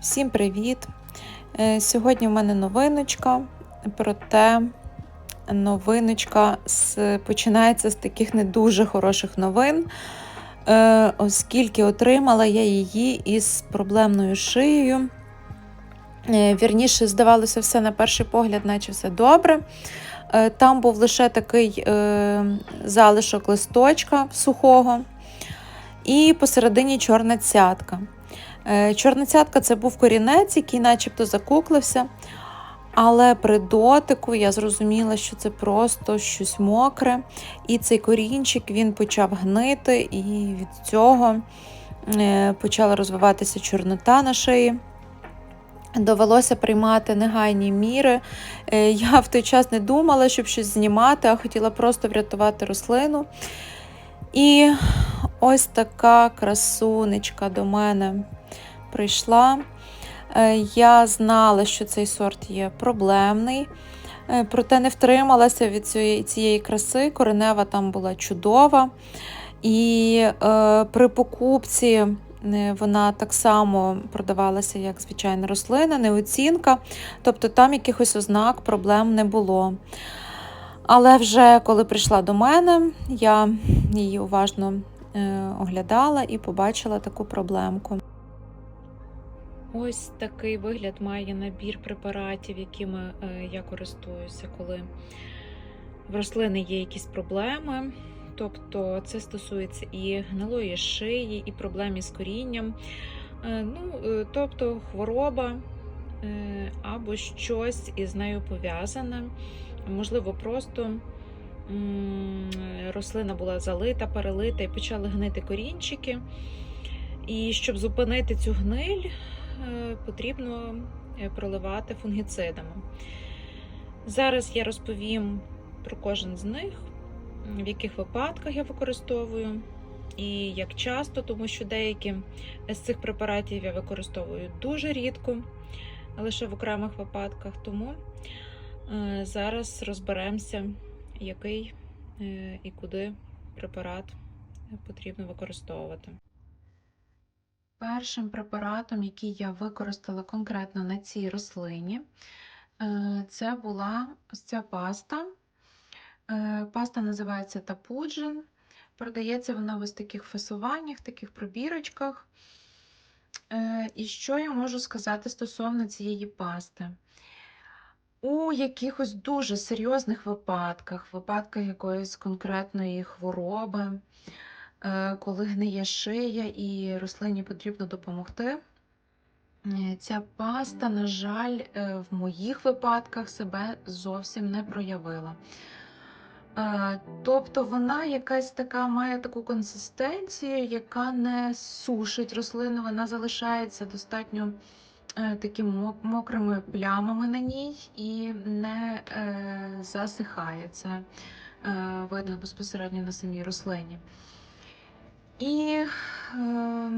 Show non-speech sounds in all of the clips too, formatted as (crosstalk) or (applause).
Всім привіт! Е, Сьогодні в мене новиночка, проте новиночка починається з таких не дуже хороших новин, е, оскільки отримала я її із проблемною шиєю. Е, Вірніше, здавалося, все на перший погляд, наче все добре. Там був лише такий залишок листочка сухого, і посередині чорна цятка. Е, Чорна цятка це був корінець, який начебто закуклився. Але при дотику я зрозуміла, що це просто щось мокре. І цей корінчик він почав гнити, і від цього е, почала розвиватися чорнота на шиї. Довелося приймати негайні міри. Е, Я в той час не думала, щоб щось знімати, а хотіла просто врятувати рослину. І ось така красунечка до мене прийшла. Е, Я знала, що цей сорт є проблемний, е, проте не втрималася від цієї, цієї краси. Коренева там була чудова. І е, при покупці е, вона так само продавалася, як звичайна рослина, не оцінка. Тобто там якихось ознак проблем не було. Але вже коли прийшла до мене, я її уважно оглядала і побачила таку проблемку. Ось такий вигляд має набір препаратів, якими е, я користуюся, коли в рослини є якісь проблеми. Тобто це стосується і гнилої шиї, і проблем із корінням. Е, Ну, е, тобто хвороба або щось із нею пов'язане. Можливо, просто рослина була залита, перелита і почали гнити корінчики. І щоб зупинити цю гниль, потрібно е, проливати фунгіцидами. Зараз я розповім про кожен з них, в яких випадках я використовую і як часто, тому що деякі з цих препаратів я використовую дуже рідко, лише в окремих випадках. Тому е, зараз розберемося, який е, і куди препарат потрібно використовувати. Першим препаратом, який я використала конкретно на цій рослині, е, це була ця паста. Е, Паста називається Tapuджин. Продається вона в ось таких фасуваннях, таких пробірочках. Е, І що я можу сказати стосовно цієї пасти? У якихось дуже серйозних випадках, випадках якоїсь конкретної хвороби, коли гниє шия і рослині потрібно допомогти. е, Ця паста, на жаль, е, в моїх випадках себе зовсім не проявила. Е, Тобто вона якась така має таку консистенцію, яка не сушить рослину, вона залишається достатньо е, такими мокрими плямами на ній і не е, засихає. Це е, видно безпосередньо на самій рослині. І е,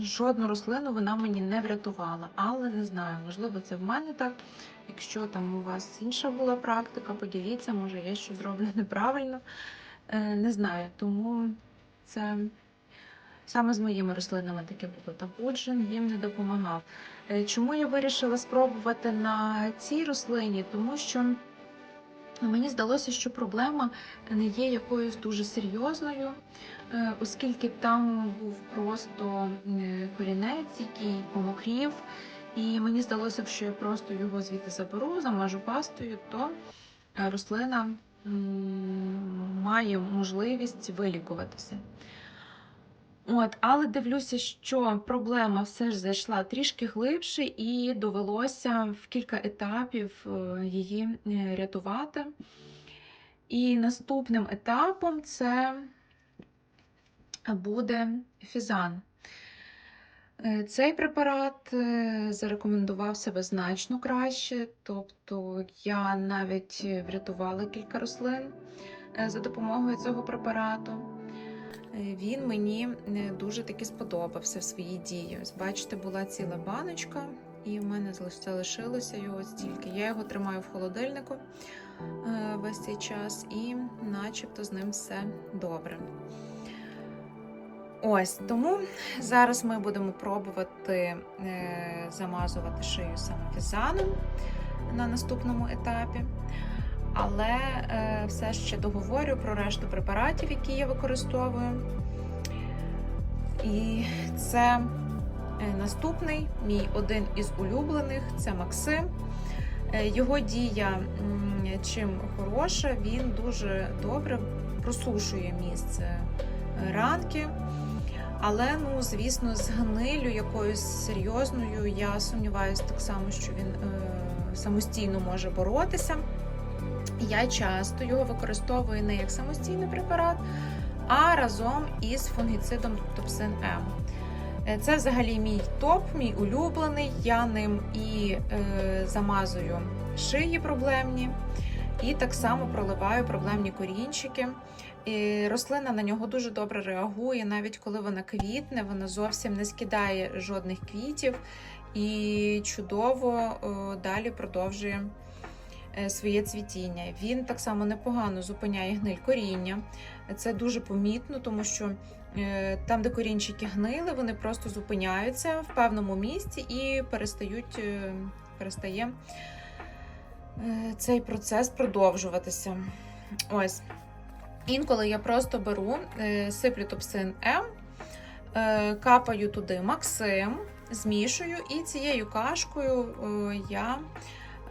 жодну рослину вона мені не врятувала. Але не знаю, можливо, це в мене так. Якщо там у вас інша була практика, поділіться, може я щось зроблю неправильно. Е, не знаю, тому це саме з моїми рослинами таке було. Та Буджин їм не допомагав. Е, Чому я вирішила спробувати на цій рослині? Тому що мені здалося, що проблема не є якоюсь дуже серйозною, е, оскільки там був просто корінець, який помокрів. І мені здалося, що я просто його звідти заберу, замажу пастою, то е, рослина має можливість вилікуватися. От, але дивлюся, що проблема все ж зайшла трішки глибше, і довелося в кілька етапів е, її е, рятувати. І наступним етапом це буде фізан. Е, Цей препарат зарекомендував себе значно краще, тобто я навіть врятувала кілька рослин за допомогою цього препарату. Е, Він мені е, дуже таки сподобався в своїй дії. Бачите, була ціла баночка, і в мене залишилося його стільки. Я його тримаю в холодильнику е, весь цей час, і начебто з ним все добре. Ось тому зараз ми будемо пробувати замазувати шию саме фізаном на наступному етапі. Але е, все ще договорю про решту препаратів, які я використовую. І це е, наступний мій один із улюблених це Максим. Е, Його дія чим хороша, він дуже добре просушує місце ранки. Але, ну, звісно, з гнилю якоюсь серйозною я сумніваюся так само, що він е, самостійно може боротися. Я часто його використовую не як самостійний препарат, а разом із фунгіцидом Топсин М. Е, Це взагалі мій топ, мій улюблений. Я ним і е, замазую шиї проблемні, і так само проливаю проблемні корінчики. І рослина на нього дуже добре реагує, навіть коли вона квітне, вона зовсім не скидає жодних квітів і чудово е, далі продовжує своє цвітіння. Він так само непогано зупиняє гниль коріння. Це дуже помітно, тому що е, там, де корінчики гнили, вони просто зупиняються в певному місці і перестають, е, перестає е, цей процес продовжуватися. Ось. Інколи я просто беру, е, сиплю топсин М, е, капаю туди Максим, змішую, і цією кашкою е, я е,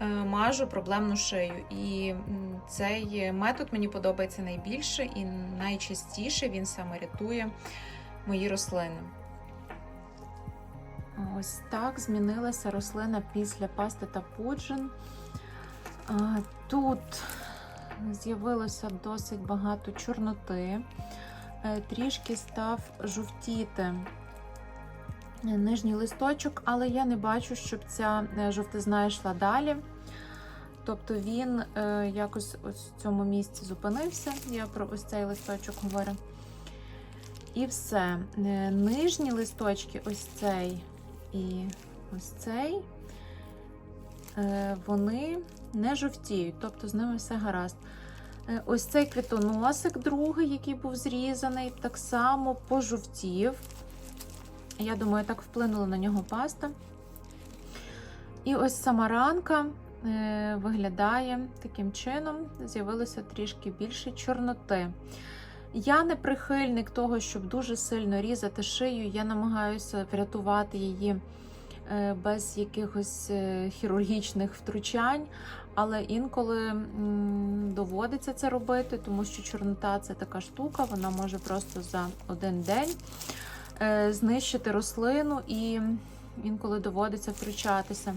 мажу проблемну шию. І цей метод мені подобається найбільше і найчастіше він саме рятує мої рослини. Ось так змінилася рослина після пасти та пуджин. Тут з'явилося досить багато чорноти, Е, трішки став жовтіти е, нижній листочок, але я не бачу, щоб ця е, жовтизна йшла далі. Тобто він е, якось ось в цьому місці зупинився. Я про ось цей листочок говорю. І все. Е, Нижні листочки, ось цей і ось цей, е, вони не жовтіють, тобто з ними все гаразд. Е, Ось цей квітоносик, другий, який був зрізаний, так само пожовтів. Я думаю, так вплинула на нього паста. І ось сама ранка виглядає таким чином, з'явилося трішки більше чорноти. Я не прихильник того, щоб дуже сильно різати шию. Я намагаюся врятувати її е, без якихось е, хірургічних втручань, але інколи доводиться це робити, тому що чорнота це така штука, вона може просто за один день е, знищити рослину і інколи доводиться втручатися.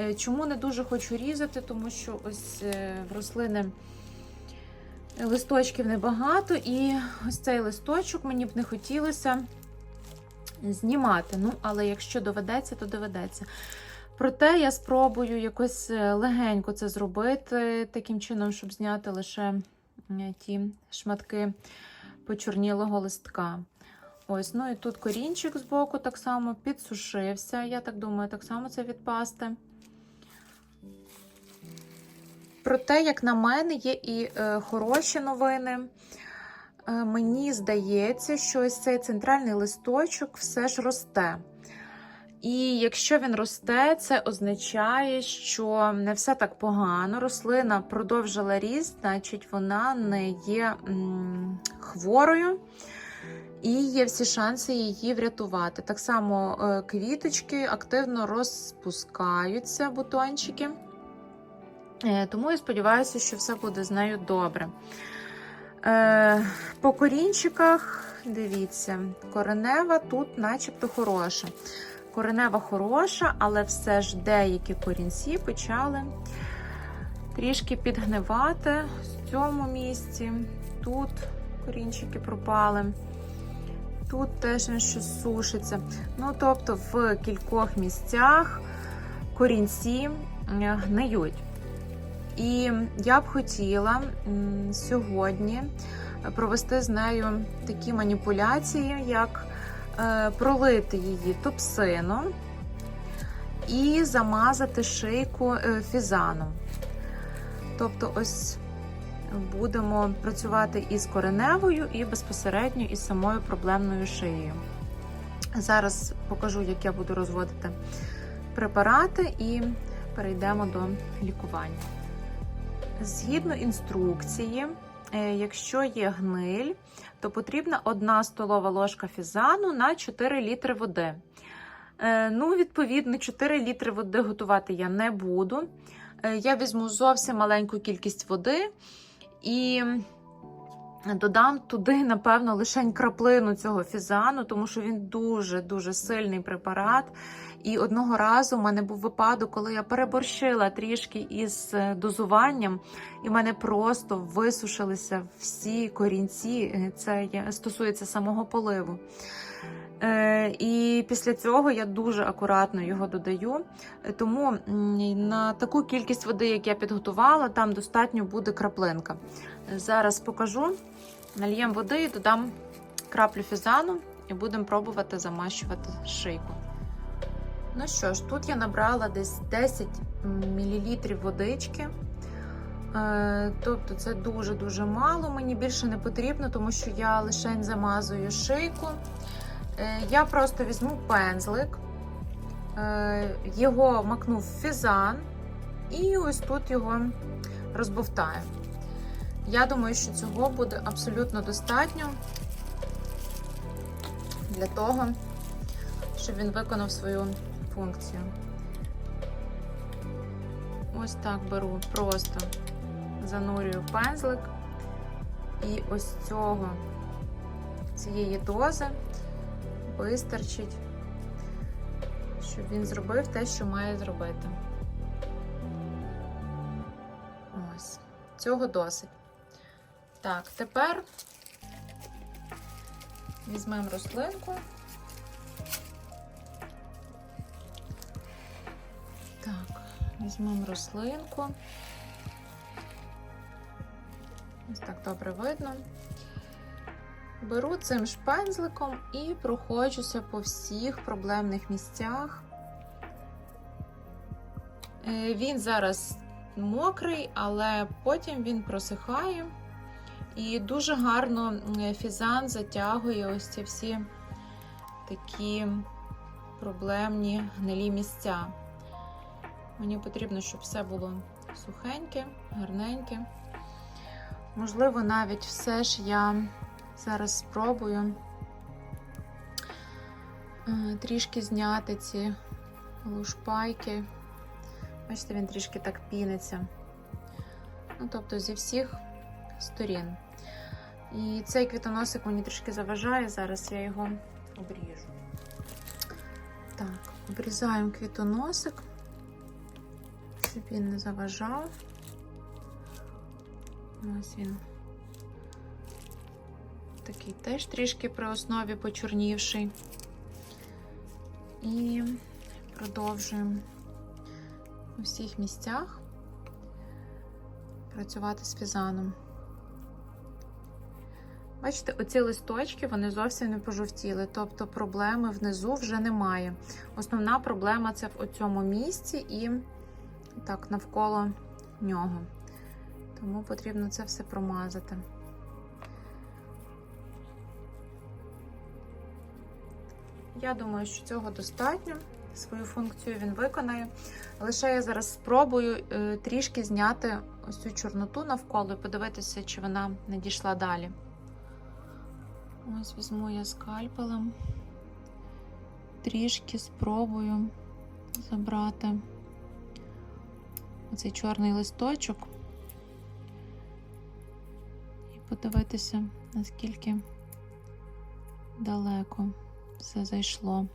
Е, Чому не дуже хочу різати? Тому що ось е, в рослини листочків небагато, і ось цей листочок мені б не хотілося знімати. Ну, але якщо доведеться, то доведеться. Проте я спробую якось е, легенько це зробити, таким чином, щоб зняти лише ті шматки почорнілого листка. Ось, ну і тут корінчик збоку так само підсушився. Я так думаю, так само це від пасти. Проте, як на мене, є і е, хороші новини. Е, мені здається, що ось цей центральний листочок все ж росте. І якщо він росте, це означає, що не все так погано. Рослина продовжила ріст, значить вона не є м, хворою. І є всі шанси її врятувати. Так само е, квіточки активно розпускаються, бутончики. Е, Тому я сподіваюся, що все буде з нею добре. Е, По корінчиках, дивіться, коренева тут начебто хороша. Коренева хороша, але все ж деякі корінці почали трішки підгнивати в цьому місці. Тут корінчики пропали. Тут теж він щось сушиться. Ну, тобто, в кількох місцях корінці гниють. І я б хотіла сьогодні провести з нею такі маніпуляції, як е, пролити її топсином і замазати шийку е, фізаном. Тобто, ось будемо працювати із кореневою, і безпосередньо із самою проблемною шиєю. Зараз покажу, як я буду розводити препарати, і перейдемо до лікування. Згідно інструкції, е, якщо є гниль, то потрібна 1 столова ложка фізану на 4 літри води. Е, Ну, відповідно, 4 літри води готувати я не буду. Е, Я візьму зовсім маленьку кількість води і додам туди, напевно, лише краплину цього фізану, тому що він дуже-дуже сильний препарат. І одного разу в мене був випадок, коли я переборщила трішки із е, дозуванням, і в мене просто висушилися всі корінці. Е, Це стосується самого поливу. Е, І після цього я дуже акуратно його додаю. Е, Тому на таку кількість води, як я підготувала, там достатньо буде краплинка. Е, Зараз покажу. Нальємо води і додам краплю фізану і будемо пробувати замащувати шийку. Ну що ж, тут я набрала десь 10 мл водички. Тобто це дуже-дуже мало. Мені більше не потрібно, тому що я лише замазую шийку. Е, Я просто візьму пензлик, е, його макну в фізан і ось тут його розбовтаю. Я думаю, що цього буде абсолютно достатньо для того, щоб він виконав свою функцію. Ось так беру, просто занурюю пензлик і ось цього цієї дози вистачить, щоб він зробив те, що має зробити. Ось, цього досить. Так, тепер візьмемо рослинку. Так, візьмемо рослинку. Ось так добре видно. Беру цим шпензликом і проходжуся по всіх проблемних місцях. Е, Він зараз мокрий, але потім він просихає. І дуже гарно е, фізан затягує ось ці всі такі проблемні гнилі місця. Мені потрібно, щоб все було сухеньке, гарненьке. Можливо, навіть все ж я зараз спробую е, трішки зняти ці лушпайки. Бачите, він трішки так піниться. Ну, тобто зі всіх сторін. І цей квітоносик мені трішки заважає, зараз я його обріжу. Так, обрізаємо квітоносик, щоб він не заважав. Ось він. Такий теж трішки при основі почорнівший. І продовжуємо у всіх місцях працювати з фізаном. Бачите, оці листочки вони зовсім не пожовтіли, тобто проблеми внизу вже немає. Основна проблема це в цьому місці і так навколо нього. Тому потрібно це все промазати. Я думаю, що цього достатньо. Свою функцію він виконає. Лише я зараз спробую е, трішки зняти ось цю чорноту навколо і подивитися, чи вона не дійшла далі. Ось візьму я скальпелем, трішки спробую забрати оцей чорний листочок і подивитися, наскільки далеко все зайшло.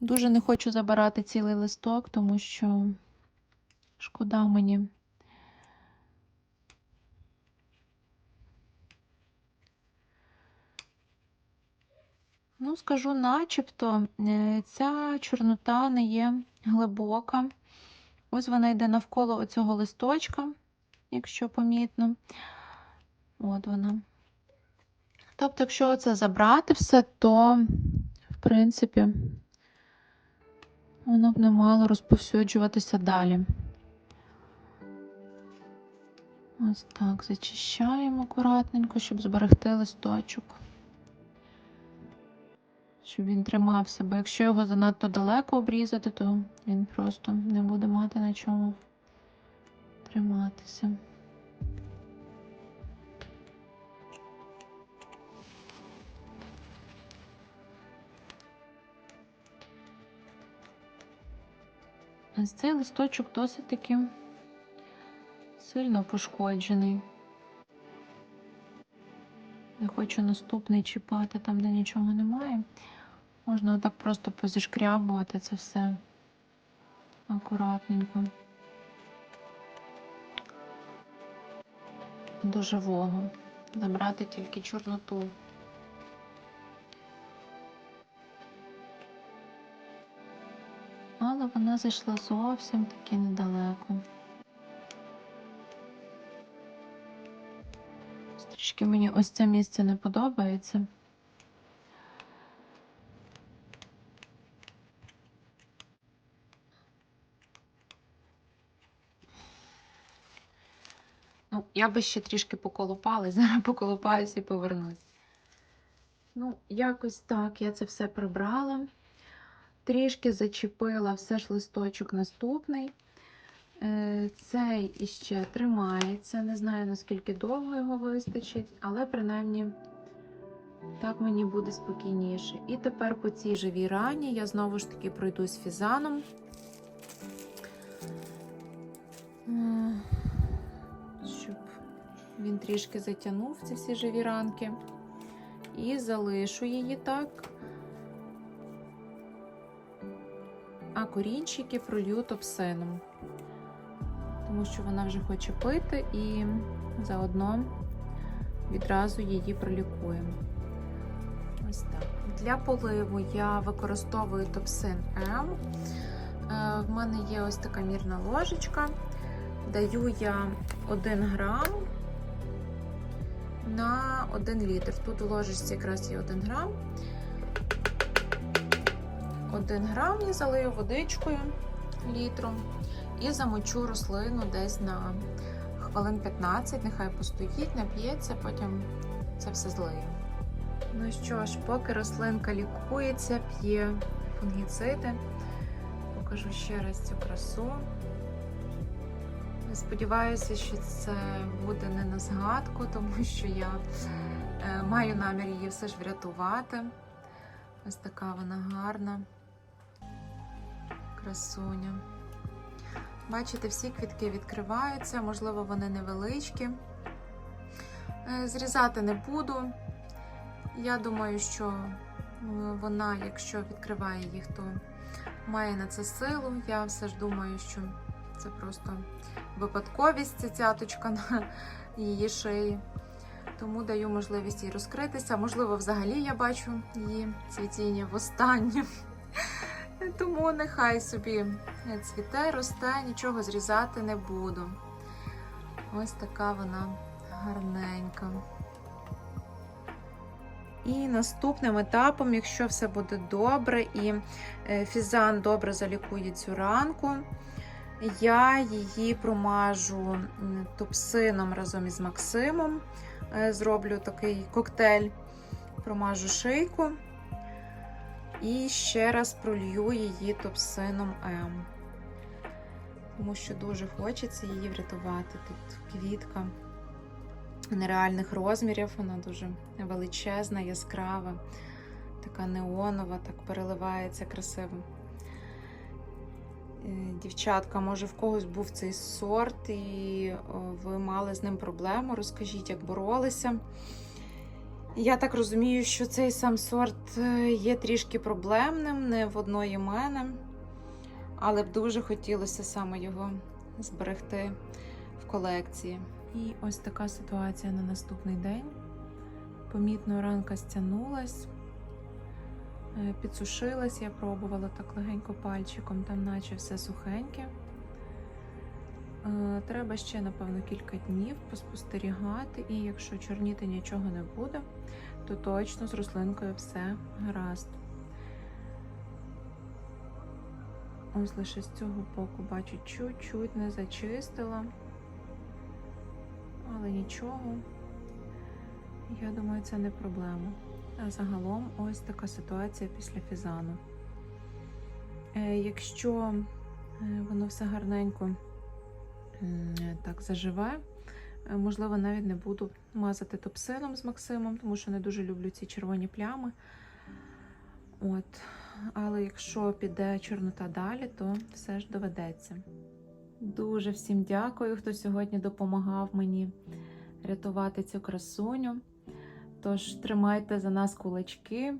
Дуже не хочу забирати цілий листок, тому що шкода мені. Ну, скажу начебто, е, ця чорнота не є глибока. Ось вона йде навколо оцього листочка, якщо помітно. От вона. Тобто, якщо це забрати все, то, в принципі, Воно б не мало розповсюджуватися далі. Ось так зачищаємо акуратненько, щоб зберегти листочок. Щоб він тримався, бо якщо його занадто далеко обрізати, то він просто не буде мати на чому триматися. Ось цей листочок досить таки сильно пошкоджений. Не хочу наступний чіпати там, де нічого немає. Можна отак просто позішкрябувати це все акуратненько. До живого. Забрати тільки чорноту. Але вона зайшла зовсім таки недалеко. Трішки мені ось це місце не подобається. Я би ще трішки поколупалась, (laughs) зараз поколупаюсь і повернусь. Ну, якось так я це все прибрала. Трішки зачепила все ж листочок наступний. Е, Цей іще тримається. Не знаю, наскільки довго його вистачить, але принаймні так мені буде спокійніше. І тепер по цій живій рані я знову ж таки пройдусь фізаном. Він трішки затягнув ці всі живі ранки. І залишу її так. А корінчики пролью топсином тому що вона вже хоче пити і заодно відразу її пролікуємо. Ось так. Для поливу я використовую топсин М. Е, В мене є ось така мірна ложечка. Даю я 1 грам на 1 літр. Тут у ложечці якраз є 1 грам. 1 грам я залию водичкою літром і замочу рослину десь на хвилин 15, нехай постоїть, нап'ється, потім це все злию. Ну що ж, поки рослинка лікується, п'є фунгіциди, покажу ще раз цю красу. Сподіваюся, що це буде не на згадку, тому що я е, маю намір її все ж врятувати. Ось така вона гарна красуня. Бачите, всі квітки відкриваються, можливо, вони невеличкі. Е, Зрізати не буду. Я думаю, що е, вона, якщо відкриває їх, то має на це силу. Я все ж думаю, що це просто випадковість, ця цяточка на її шиї. Тому даю можливість їй розкритися. Можливо, взагалі я бачу її цвітіння востаннє. Тому нехай собі цвіте, росте, нічого зрізати не буду. Ось така вона гарненька. І наступним етапом, якщо все буде добре, і е, фізан добре залікує цю ранку, я її промажу топсином разом із Максимом. Е, Зроблю такий коктейль, промажу шийку. І ще раз пролью її топсином М. Тому що дуже хочеться її врятувати. Тут квітка нереальних розмірів, вона дуже величезна, яскрава, така неонова, так переливається красиво. Е, Дівчатка, може, в когось був цей сорт, і ви мали з ним проблему. Розкажіть, як боролися. Я так розумію, що цей сам сорт е, є трішки проблемним, не в одної мене, але б дуже хотілося саме його зберегти в колекції. І ось така ситуація на наступний день. Помітно ранка стягнулась, е, підсушилась, я пробувала так легенько пальчиком, там наче все сухеньке. Е, Треба ще, напевно, кілька днів поспостерігати, і якщо чорніти нічого не буде, то точно з рослинкою все гаразд. ось лише з цього боку бачу, чуть-чуть не зачистила. Але нічого. Я думаю, це не проблема. А загалом ось така ситуація після фізану. Е, Якщо е, воно все гарненько так заживе, е, можливо, навіть не буду мазати топсином з Максимом, тому що не дуже люблю ці червоні плями. От. Але якщо піде чорнота далі, то все ж доведеться. Дуже всім дякую, хто сьогодні допомагав мені рятувати цю красуню. Тож тримайте за нас кулачки.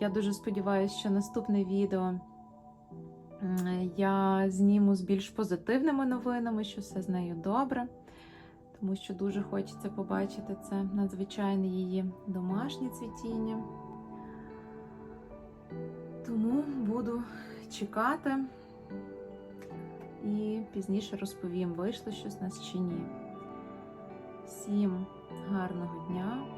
Я дуже сподіваюся, що наступне відео я зніму з більш позитивними новинами, що все з нею добре. Тому що дуже хочеться побачити це надзвичайне її домашнє цвітіння. Тому буду чекати і пізніше розповім, вийшло щось у нас чи ні. Всім гарного дня